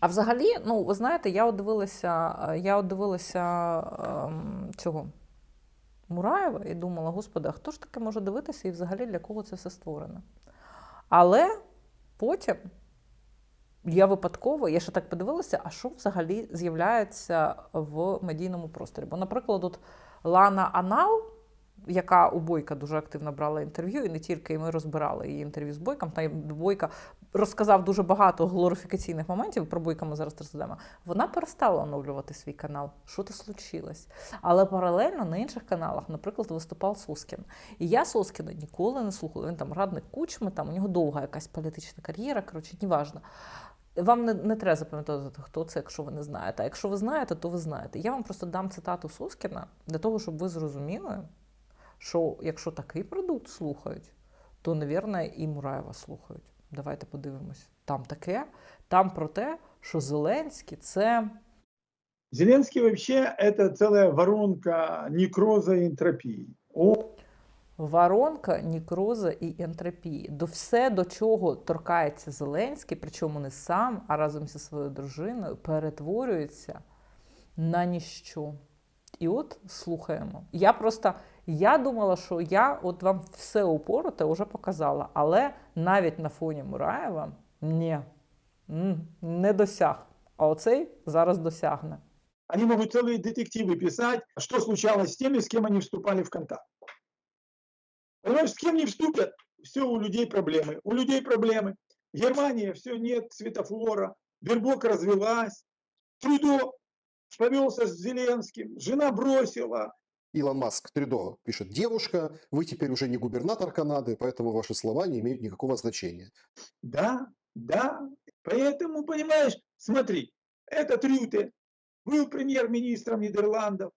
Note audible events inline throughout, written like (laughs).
А взагалі, ну ви знаєте, я дивилася, е, я дивилася ем, цього Мураєва і думала, господи, а хто ж таке може дивитися і взагалі для кого це все створено? Але потім я випадково, я ще так подивилася, а що взагалі з'являється в медійному просторі. Бо, наприклад, от Лана Анал, яка у Бойка дуже активно брала інтерв'ю, і не тільки і ми розбирали її інтерв'ю з Бойком. Та Бойка розказав дуже багато глорифікаційних моментів. Про Бойка ми зараз розглядаємо. Вона перестала оновлювати свій канал. Що то случилось? Але паралельно на інших каналах, наприклад, виступав Соскін. І я Соскіна ніколи не слухала. Він там радник кучми, там у нього довга якась політична кар'єра, коротше, неважно. Вам не, не треба запам'ятати, хто це, якщо ви не знаєте. А якщо ви знаєте, то ви знаєте. Я вам просто дам цитату Соскіна для того, щоб ви зрозуміли, що якщо такий продукт слухають, то, навірно, і Мураєва слухають. Давайте подивимось. Там таке, там про те, що Зеленський це Зеленский вообще это целая воронка некроза и энтропии. Он воронка, нікроза і ентропії. До все, до чого торкається Зеленський, причому не сам, а разом зі своєю дружиною, перетворюється на ніщо. І от слухаємо. Я просто я думала, що я от вам все упороте вже показала, але навіть на фоні Мураєва ні, м, не досяг. А оцей зараз досягне. Они могут целые детективы писать, что случалось с теми, с кем они вступали в контакт. Понимаешь, с кем не вступят, все у людей проблемы. У людей проблемы. Германия, все, нет светофора. Бербок развелась. Трудо повелся с Зеленским. Жена бросила. Илон Маск Трюдо пишет, девушка, вы теперь уже не губернатор Канады, поэтому ваши слова не имеют никакого значения. Да, да. Поэтому, понимаешь, смотри, этот Рюте был премьер-министром Нидерландов.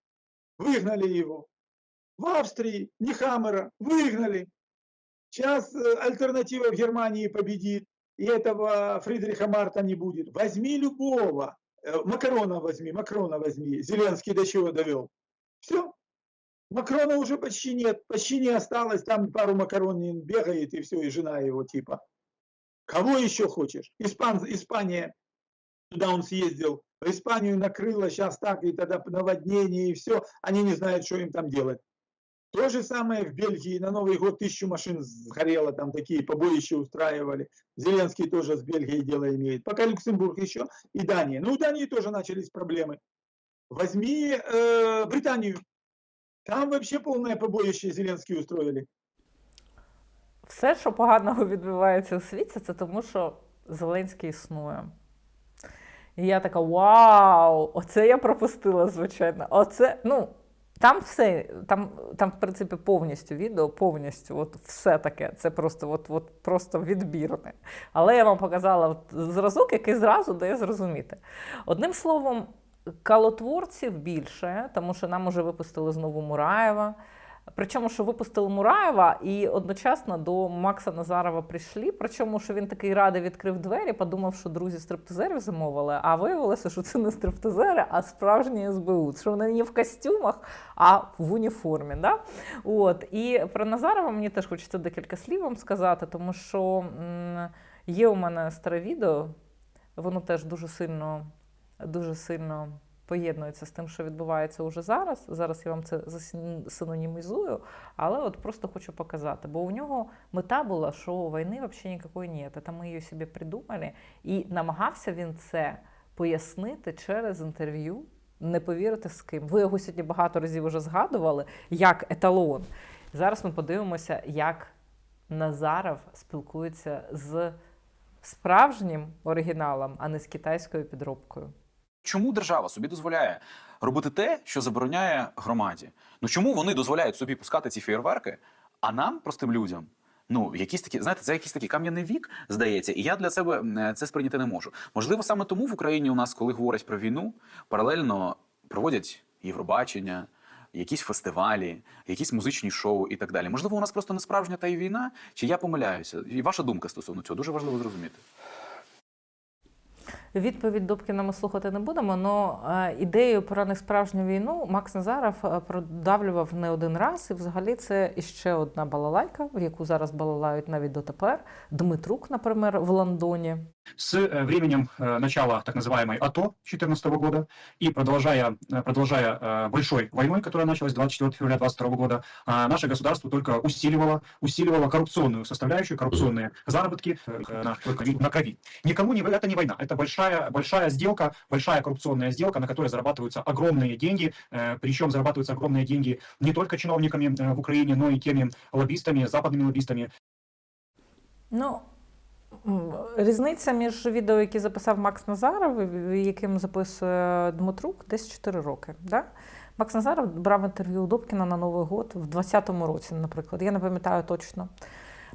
Выгнали его. В Австрии Нихамера выгнали. Сейчас э, альтернатива в Германии победит, и этого Фридриха Марта не будет. Возьми любого. Э, Макрона возьми, Макрона возьми. Зеленский до чего довел? Все. Макрона уже почти нет, почти не осталось. Там пару макарон бегает, и все, и жена его типа. Кого еще хочешь? Испан, Испания, туда он съездил, в Испанию накрыло сейчас так, и тогда наводнение, и все. Они не знают, что им там делать. То же самое в Бельгии. На Новый год тысячу машин сгорело, там такие побоища устраивали. Зеленский тоже с Бельгией дело имеет. Пока Люксембург еще и Дания. Ну, у Дании тоже начались проблемы. Возьми э, Британию. Там вообще полное побоище Зеленский устроили. Все, що поганого відбувається у світі, це тому, що Зеленський існує. І я така: вау! Оце я пропустила, звичайно. Оце, ну, там все, там, там, в принципі, повністю відео, повністю, от все таке. Це просто, от, от, просто відбірне. Але я вам показала от зразок, який зразу дає зрозуміти. Одним словом, калотворців більше, тому що нам уже випустили знову Мураєва. Причому, що випустили Мураєва, і одночасно до Макса Назарова прийшли. Причому, що він такий радий відкрив двері, подумав, що друзі стриптизерів замовили, а виявилося, що це не стриптизери, а справжні СБУ. Що вони не в костюмах, а в уніформі. Да? От. І про Назарова мені теж хочеться декілька слів вам сказати, тому що є у мене старе відео, воно теж дуже сильно, дуже сильно поєднується з тим, що відбувається уже зараз. Зараз я вам це засинонімізую, але от просто хочу показати. Бо у нього мета була, що війни взагалі ніякої нет. Це ми її собі придумали. І намагався він це пояснити через інтерв'ю. Не повірите з ким. Ви його сьогодні багато разів вже згадували як еталон. Зараз ми подивимося, як Назаров спілкується з справжнім оригіналом, а не з китайською підробкою. Чому держава собі дозволяє робити те, що забороняє громаді? Ну чому вони дозволяють собі пускати ці фейерверки, а нам, простим людям, ну якісь такі, знаєте, це якийсь такий кам'яний вік, здається, і я для себе е, це сприйняти не можу. Можливо, саме тому в Україні у нас, коли говорять про війну, паралельно проводять Євробачення. Якісь фестивалі, якісь музичні шоу і так далі. Можливо, у нас просто не справжня та й війна, чи я помиляюся? І ваша думка стосовно цього дуже важливо зрозуміти. Відповідь Добкіна ми слухати не будемо, але ідею про несправжню війну Макс Назаров е, продавлював не один раз. І взагалі це іще одна балалайка, в яку зараз балалають навіть дотепер. Дмитрук, наприклад, в Лондоні. С э, временем э, начала так называемой АТО 2014 года и продолжая, э, продолжая большой войной, которая началась 24 февраля 2022 года, а, наше государство только усиливало, усиливало коррупционную составляющую, коррупционные заработки на, на крови. Никому не, это не война, это большая, большая сделка, большая коррупционная сделка, на которой зарабатываются огромные деньги, причем зарабатываются огромные деньги не только чиновниками в Украине, но и теми лоббистами, западными лоббистами, Ну, м, різниця між відео, яке записав Макс Назаров, яким записує Дмитрук, десь 4 роки. Да? Макс Назаров брав інтерв'ю у Добкіна на Новий год в 20-му році, наприклад. Я не пам'ятаю точно.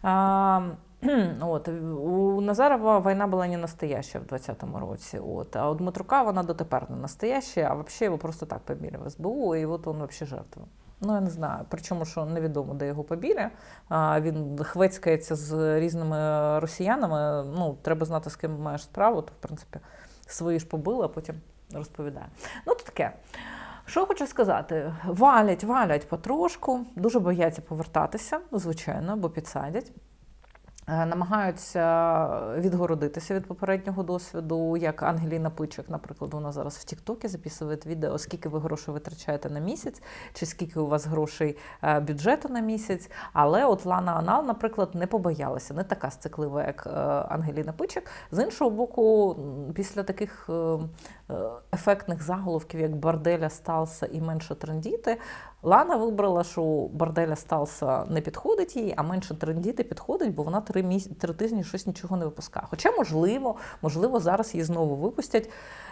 А, от, у Назарова війна була не настояща в 20-му році. От, а у Дмитрука вона дотепер не настояща, а взагалі його просто так побили в СБУ, і от він взагалі жертва. Ну, я не знаю. Причому, що невідомо, де його побіля. А, він хвецькається з різними росіянами. Ну, треба знати, з ким маєш справу, то, в принципі, свої ж побили, а потім розповідає. Ну, то таке. Що хочу сказати? Валять, валять потрошку, дуже бояться повертатися, звичайно, бо підсадять. Е, Намагаються відгородитися від попереднього досвіду, як Ангеліна Пичик, наприклад, вона зараз в Тіктокі записує відео, скільки ви грошей витрачаєте на місяць, чи скільки у вас грошей е, бюджету на місяць. Але от Лана Анал, наприклад, не побоялася, не така сциклива, як е, Ангеліна Пичик. З іншого боку, після таких ефектних заголовків, як Барделя Сталса і менше трендіти, Лана вибрала, що Барделя Сталса не підходить їй, а менше трендіти підходить, бо вона три, міс... три тижні щось нічого не випускає. Хоча, можливо, можливо, зараз її знову випустять.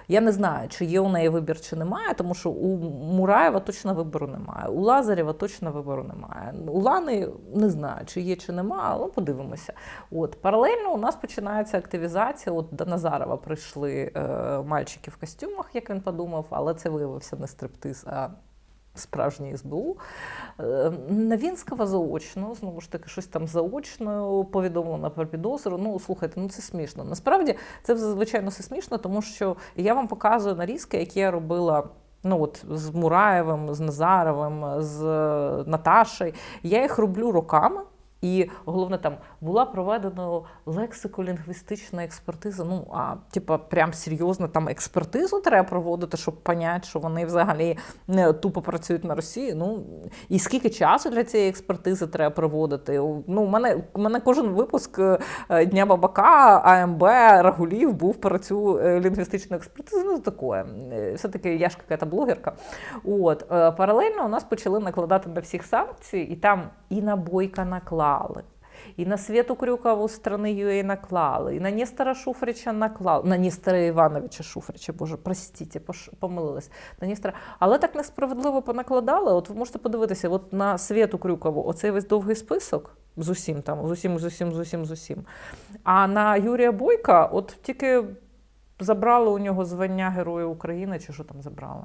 Я не знаю, чи є у неї вибір, чи немає, тому що у Мураєва точно вибору немає, у Лазарєва точно вибору немає. У Лани не знаю, чи є, чи немає, але подивимося. От паралельно у нас починається активізація. От до Назарова прийшли е, мальчики в костюмах, як він подумав, але це виявився не стриптиз, а справжній СБУ. Е, Новінського заочно, знову ж таки, щось там заочно повідомлено про підозру. Ну, слухайте, ну це смішно. Насправді це звичайно все смішно, тому що я вам показую нарізки, які я робила. Ну, от з Мураєвим, з Назаровим, з Наташею. Я їх роблю роками. І головне там була проведена лексико-лінгвістична експертиза. Ну а типа прям серйозно там експертизу треба проводити, щоб поняти, що вони взагалі не тупо працюють на Росії. Ну і скільки часу для цієї експертизи треба проводити? Ну, у мене у мене кожен випуск е, Дня Бабака, АМБ, Рагулів був про цю е, лінгвістичну експертизу. Ну, таке. Е, Все-таки я ж яка блогерка. От паралельно у нас почали накладати на всіх санкції, і там і на Бойка наклали. І на Свету Крюкову з страни ЮА наклали, і на Нестора Шуфрича наклали, на Нестора Івановича Шуфрича, боже, простіть, помилилась. На Нестора. Але так несправедливо понакладали. От ви можете подивитися, от на Свету Крюкову оцей весь довгий список з усім там, з усім, з усім, з усім, з усім. А на Юрія Бойка, от тільки забрали у нього звання Героя України, чи що там забрали.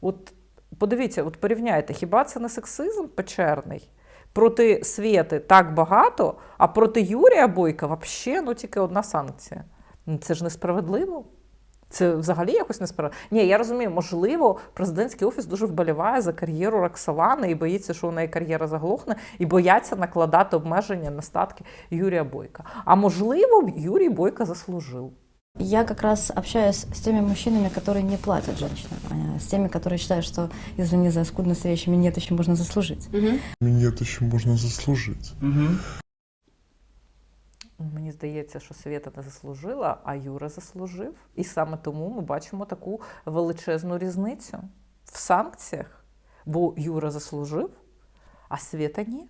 От подивіться, от порівняйте, хіба це не сексизм печерний? Проти Свєти так багато, а проти Юрія Бойка взагалі ну, тільки одна санкція. Ну, Це ж несправедливо. Це взагалі якось несправедливо. Ні, я розумію, можливо, президентський офіс дуже вболіває за кар'єру Роксолани і боїться, що у неї кар'єра заглохне, і бояться накладати обмеження на статки Юрія Бойка. А можливо, Юрій Бойка заслужив. Я как раз общаюсь с теми мужчинами, которые не платят женщинам, а с теми, которые считают, что, извини за скудность речи, минет еще можно заслужить. Угу. Минет еще можно заслужить. Мені здається, що Свєта не заслужила, а Юра заслужив. І саме тому ми бачимо таку величезну різницю в санкціях. Бо Юра заслужив, а Свєта ні.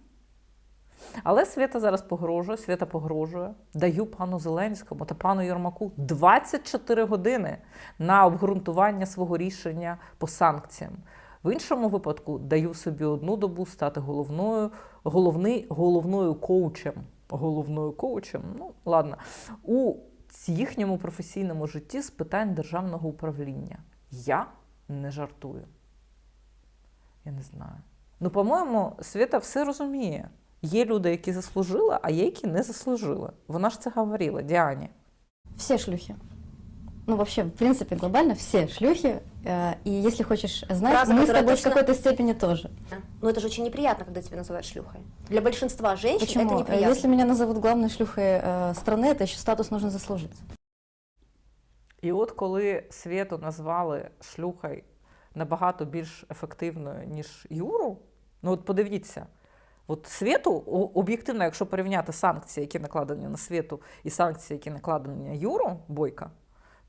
Але Свята зараз погрожує, Свята погрожує. Даю пану Зеленському та пану Єрмаку 24 години на обґрунтування свого рішення по санкціям. В іншому випадку даю собі одну добу стати головною, головний, головною коучем. Головною коучем, ну ладно, у їхньому професійному житті з питань державного управління. Я не жартую. Я не знаю. Ну, по-моєму, Свята все розуміє. Є люди, які заслужили, а є, які не заслужили. Вона ж це говорила Діані. Все шлюхи. Ну, вообще, в принципе, глобально все шлюхи. э, И если хочешь знать, Фраза, мы с которая тобой в точно- какой-то степени тоже. Но это же очень неприятно, когда тебя называют шлюхой. Для большинства женщин Почему? это Э, неприятно. Если меня назовут главной шлюхой э, страны, это еще статус нужно заслужить. І от коли світу назвали шлюхою набагато більш ефективною, ніж Юру, ну от подивіться, от світу, об'єктивно, якщо порівняти санкції, які накладені на світу, і санкції, які накладені на Юру Бойка,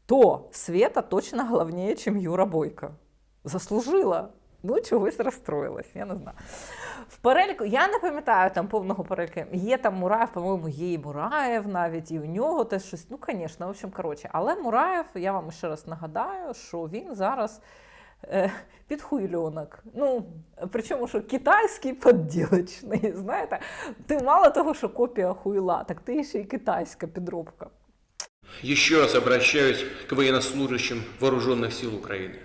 то Света точно головніше, ніж Юра Бойка. Заслужила. Ну, чогось розстроїлась, я не знаю. В переліку, я не пам'ятаю там повного переліку. Є там Мураєв, по-моєму, є і Мураєв навіть, і у нього теж щось. Ну, звісно, в общем, коротше. Але Мураєв, я вам ще раз нагадаю, що він зараз е, підхуйльонок. Ну, причому, що китайський подділочний, (laughs) знаєте. Ти мало того, що копія хуйла, так ти ще й китайська підробка. Еще раз обращаюсь к военнослужащим вооруженных сил Украины.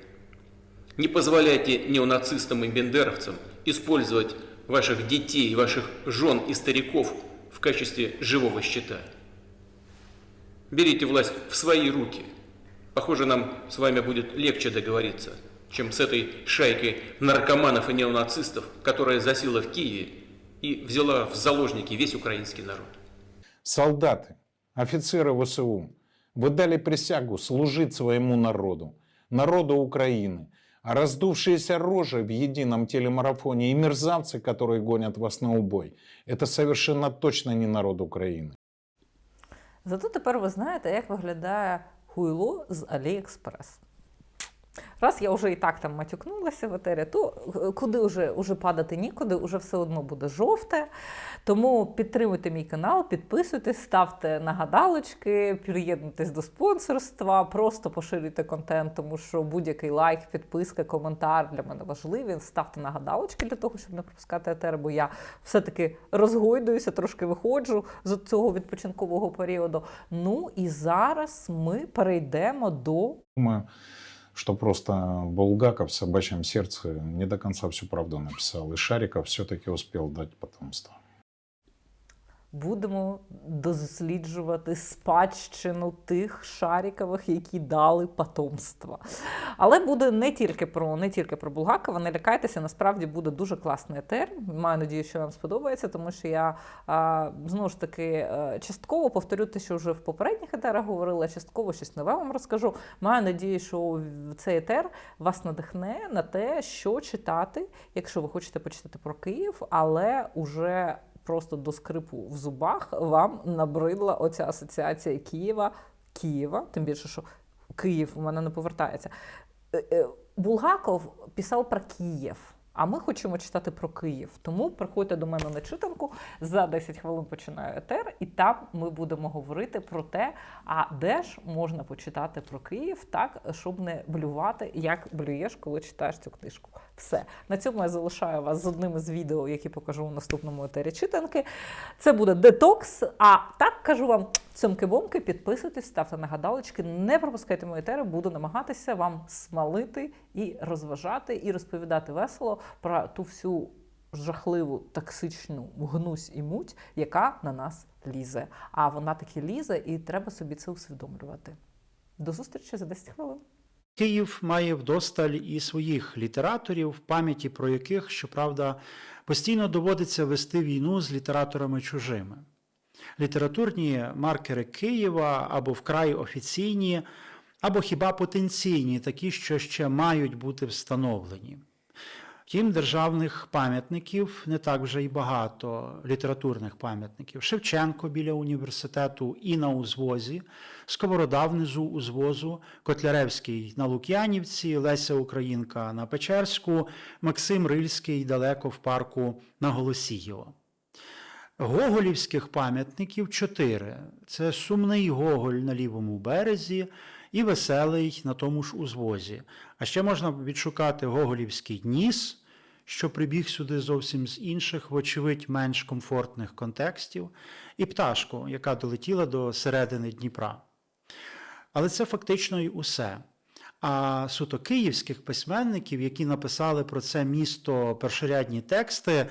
Не позволяйте неонацистам и бендеровцам использовать ваших детей, ваших жен и стариков в качестве живого щита. Берите власть в свои руки. Похоже, нам с вами будет легче договориться, чем с этой шайкой наркоманов и неонацистов, которая засела в Киеве и взяла в заложники весь украинский народ. Солдаты, офицеры ВСУ, вы дали присягу служить своему народу, народу Украины. А раздувшиеся рожи в едином телемарафоне и мерзавцы, которые гонят вас на убой, это совершенно точно не народ Украины. Зато тепер ви знаєте, як виглядає хуйло з Аліекспрес. Раз я вже і так там матюкнулася в етері, то е, куди вже, вже падати нікуди, вже все одно буде жовте. Тому підтримуйте мій канал, підписуйтесь, ставте нагадалочки, приєднуйтесь до спонсорства, просто поширюйте контент, тому що будь-який лайк, підписка, коментар для мене важливі. Ставте нагадалочки для того, щоб не пропускати етер, бо я все-таки розгойдуюся, трошки виходжу з цього відпочинкового періоду. Ну і зараз ми перейдемо до что просто Булгаков в «Собачьем сердце» не до конца всю правду написал, и Шариков все-таки успел дать потомство. Будемо досліджувати спадщину тих шарікових, які дали потомство. Але буде не тільки про не тільки про Булгакова, не лякайтеся, насправді буде дуже класний етер. Маю надію, що вам сподобається, тому що я знову ж таки е, частково повторю те, що вже в попередніх етерах говорила, частково щось нове вам розкажу. Маю надію, що цей етер вас надихне на те, що читати, якщо ви хочете почитати про Київ, але уже просто до скрипу в зубах вам набридла оця асоціація Києва, Києва, тим більше, що Київ у мене не повертається. Е, е, Булгаков писав про Київ. А ми хочемо читати про Київ. Тому приходьте до мене на читанку. За 10 хвилин починаю етер, і там ми будемо говорити про те, а де ж можна почитати про Київ так, щоб не блювати, як блюєш, коли читаєш цю книжку. Все на цьому я залишаю вас з одним із відео, які покажу у наступному етері читанки. Це буде детокс. А так кажу вам цьомки-бомки, підписуйтесь, ставте нагадалочки, не пропускайте мої етери, буду намагатися вам смалити і розважати, і розповідати весело про ту всю жахливу токсичну гнусь і муть, яка на нас лізе. А вона таки лізе, і треба собі це усвідомлювати. До зустрічі за 10 хвилин. Київ має вдосталь і своїх літераторів, в пам'яті про яких, щоправда, постійно доводиться вести війну з літераторами чужими. Літературні маркери Києва або вкрай офіційні, або хіба потенційні, такі, що ще мають бути встановлені. Втім, державних пам'ятників не так вже й багато літературних пам'ятників. Шевченко біля університету і на узвозі, Сковорода внизу узвозу, Котляревський на Лук'янівці, Леся Українка на Печерську, Максим Рильський далеко в парку на Голосіїво. Гоголівських пам'ятників чотири. Це сумний Гоголь на лівому березі і веселий на тому ж узвозі. А ще можна відшукати Гоголівський ніс, що прибіг сюди зовсім з інших, вочевидь, менш комфортних контекстів, і пташку, яка долетіла до середини Дніпра. Але це фактично й усе. А суто київських письменників, які написали про це місто першорядні тексти,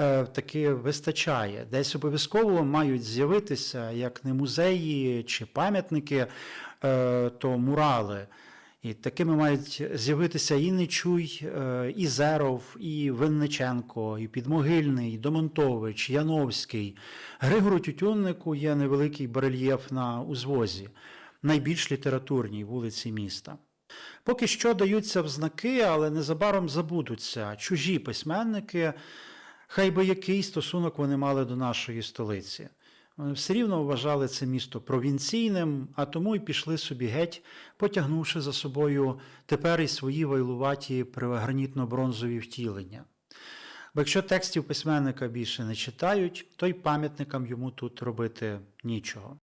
е, таки вистачає. Десь обов'язково мають з'явитися як не музеї чи пам'ятники е, то мурали. І такими мають з'явитися і Нечуй, е, і Зеров, і Винниченко, і Підмогильний, і Домонтович, Яновський. Григору Тютюннику є невеликий барельєф на узвозі, найбільш літературній вулиці міста. Поки що даються взнаки, але незабаром забудуться чужі письменники, хай би який стосунок вони мали до нашої столиці. Все рівно вважали це місто провінційним, а тому й пішли собі геть, потягнувши за собою тепер і свої вайлуваті гранітно-бронзові втілення. Бо якщо текстів письменника більше не читають, то й пам'ятникам йому тут робити нічого.